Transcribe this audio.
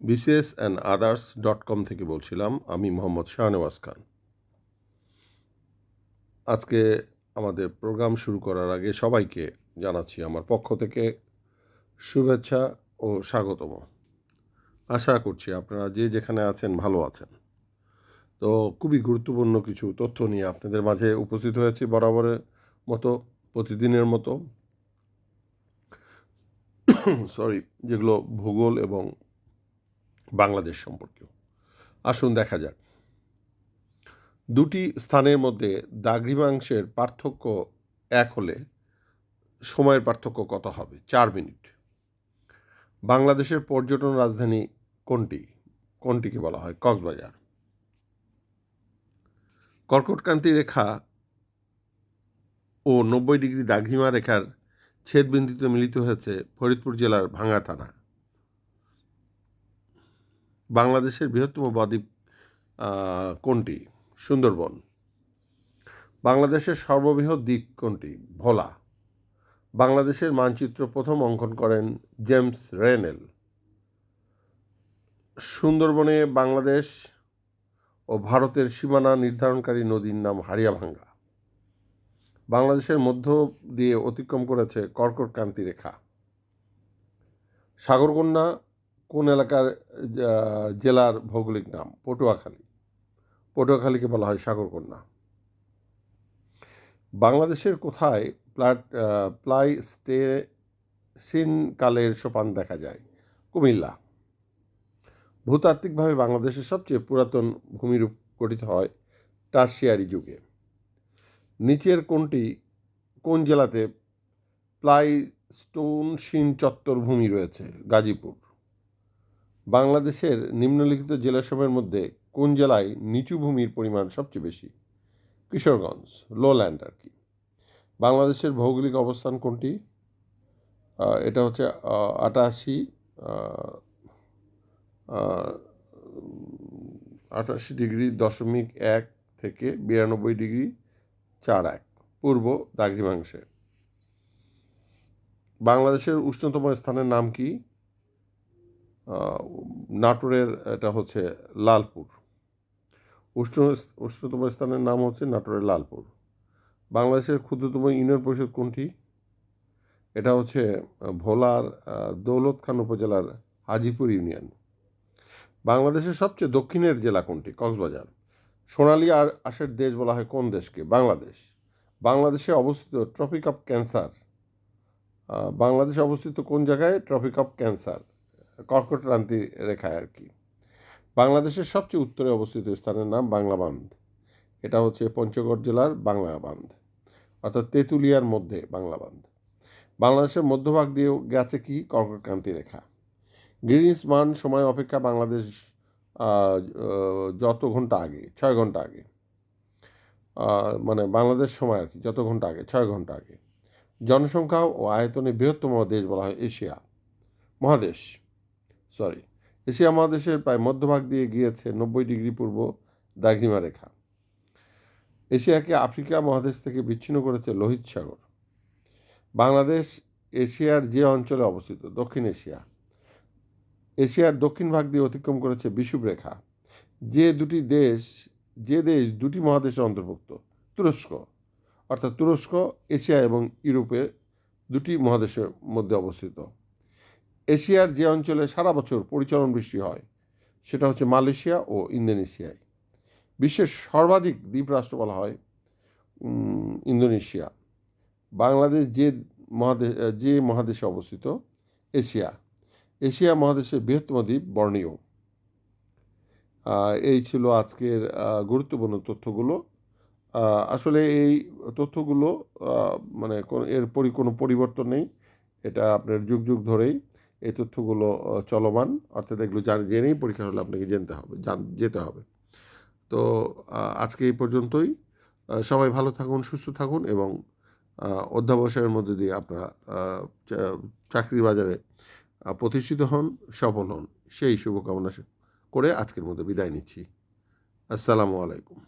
BCS and others dot com থেকে বলছিলাম, আমি মোহাম্মদ শাহনেওয়াজ খান। আজকে আমাদের প্রোগ্রাম শুরু করার আগে সবাইকে জানাচ্ছি আমার পক্ষ থেকে শুভেচ্ছা ও স্বাগতম। আশা করছি আপনারা যে যেখানে আছেন ভালো আছেন। তো খুবই গুরুত্বপূর্ণ কিছু তথ্য নিয়ে আপনাদের মাঝে উপস্থিত হয়েছি বরাবরের মতো, প্রতিদিনের মতো। সরি, যেগুলো ভূগোল এবং বাংলাদেশ সম্পর্কেও। আসুন দেখা যাক। দুটি স্থানের মধ্যে দ্রাঘিমাংশের পার্থক্য এক হলে সময়ের পার্থক্য কত হবে? চার মিনিট। বাংলাদেশের পর্যটন রাজধানী কোনটি? কোনটিকে বলা হয়? কক্সবাজার। কর্কটক্রান্তি রেখা ও নব্বই ডিগ্রি দাঘিমা রেখার ছেদবিন্দুতে মিলিত হয়েছে ফরিদপুর জেলার ভাঙ্গা থানা। বাংলাদেশের বৃহত্তম বদ্বীপ কোনটি? সুন্দরবন। বাংলাদেশের সর্ববৃহৎ দ্বীপ কোনটি? ভোলা। বাংলাদেশের মানচিত্র প্রথম অঙ্কন করেন জেমস রেনেল। সুন্দরবনে বাংলাদেশ ও ভারতের সীমানা নির্ধারণকারী নদীর নাম হারিয়াভাঙ্গা। বাংলাদেশের মধ্য দিয়ে অতিক্রম করেছে কর্কটক্রান্তি রেখা। সাগরকন্যা কোন এলাকার জেলার ভৌগোলিক নাম? পটুয়াখালী। পটুয়াখালীকে বলা হয় সাগরকন্যা। বাংলাদেশের কোথায় প্লাট প্লাই স্টেসিন কালের সোপান দেখা যায়? কুমিল্লা। ভূতাত্ত্বিকভাবে বাংলাদেশের সবচেয়ে পুরাতন ভূমিরূপ গঠিত হয় টার্সিয়ারি যুগে। নিচের কোনটি কোন জেলাতে? প্লাই স্টোন শিন চত্বর ভূমি রয়েছে, গাজীপুর। বাংলাদেশের নিম্নলিখিত জেলাসমূহের মধ্যে কোন জেলায় নিচু ভূমির পরিমাণ সবচেয়ে বেশি? কিশোরগঞ্জ লোল্যান্ড আর কি। বাংলাদেশের ভৌগোলিক অবস্থান কোনটি? এটা হচ্ছে আটাশি আটাশি ডিগ্রি দশমিক এক থেকে বিরানব্বই ডিগ্রি চার এক পূর্ব দ্রাঘিমাংশে বাংলাদেশের উষ্ণতম স্থানের নাম কি? নাটোরের এটা হচ্ছে লালপুর। উষ্ণ, উষ্ণতম স্থানের নাম হচ্ছে নাটোরের লালপুর। বাংলাদেশের ক্ষুদ্রতম ইউনিয়ন পরিষদ কোনটি? এটা হচ্ছে ভোলার দৌলত খান উপজেলার হাজিপুর ইউনিয়ন। বাংলাদেশের সবচেয়ে দক্ষিণের জেলা কোনটি? কক্সবাজার। সোনালী আর আশের দেশ বলা হয় কোন দেশকে? বাংলাদেশ। বাংলাদেশে অবস্থিত ট্রপিক অফ ক্যান্সার বাংলাদেশে অবস্থিত কোন জায়গায়? ট্রপিক অফ ক্যান্সার কর্কটক্রান্তি রেখায় আর কি। বাংলাদেশের সবচেয়ে উত্তরে অবস্থিত স্থানের নাম বাংলা বাঁধ। এটা হচ্ছে পঞ্চগড় জেলার বাংলা বাঁধ। অর্থাৎ তেঁতুলিয়ার মধ্যে বাংলা বাঁধ। বাংলাদেশের মধ্যভাগ দিয়েও গেছে কি? কর্কটক্রান্তি রেখা। গ্রিনিস মান সময় অপেক্ষা বাংলাদেশ যত ঘণ্টা আগে, ছয় ঘণ্টা আগে মানে বাংলাদেশ সময় আর কি, যত ঘণ্টা আগে, ছয় ঘণ্টা আগে। জনসংখ্যা ও আয়তনে বৃহত্তম দেশ বলা হয় এশিয়া, মহাদেশ সরি এশিয়া মহাদেশের প্রায় মধ্যভাগ দিয়ে গিয়েছে নব্বই ডিগ্রি পূর্ব দাঘিমা রেখা। এশিয়াকে আফ্রিকা মহাদেশ থেকে বিচ্ছিন্ন করেছে লোহিত সাগর। বাংলাদেশ এশিয়ার যে অঞ্চলে অবস্থিত, দক্ষিণ এশিয়া এশিয়ার দক্ষিণ ভাগ দিয়ে অতিক্রম করেছে বিষুব রেখা যে দুটি দেশ, যে দেশ দুটি মহাদেশের অন্তর্ভুক্ত, তুরস্ক। অর্থাৎ তুরস্ক, এশিয়া এবং ইউরোপের দুটি মহাদেশের মধ্যে অবস্থিত। এশিয়ার যে অঞ্চলে সারা বছর পরিচালন বৃষ্টি হয়, সেটা হচ্ছে মালয়েশিয়া ও ইন্দোনেশিয়ায়। বিশ্বের সর্বাধিক দ্বীপরাষ্ট্র বলা হয় ইন্দোনেশিয়া। বাংলাদেশ যে মহাদেশ যে মহাদেশে অবস্থিত, এশিয়া। এশিয়া মহাদেশের বৃহত্তম দ্বীপ বর্ণীয় এই ছিল আজকের গুরুত্বপূর্ণ তথ্যগুলো। আসলে এই তথ্যগুলো মানে এর পরি, কোনো পরিবর্তন নেই। এটা আপনার যুগ যুগ ধরেই এই তথ্যগুলো চলমান। অর্থাৎ এগুলো জান, জেনেই পরীক্ষা হলে আপনাকে জানতে হবে যেতে হবে। তো আজকে এই পর্যন্তই। সবাই ভালো থাকুন, সুস্থ থাকুন এবং অধ্যাবসায়ের মধ্যে দিয়ে আপনারা চাকরির বাজারে প্রতিষ্ঠিত হন সফল হন। সেই শুভকামনা করে আজকের মধ্যে বিদায় নিচ্ছি। আসসালামু আলাইকুম।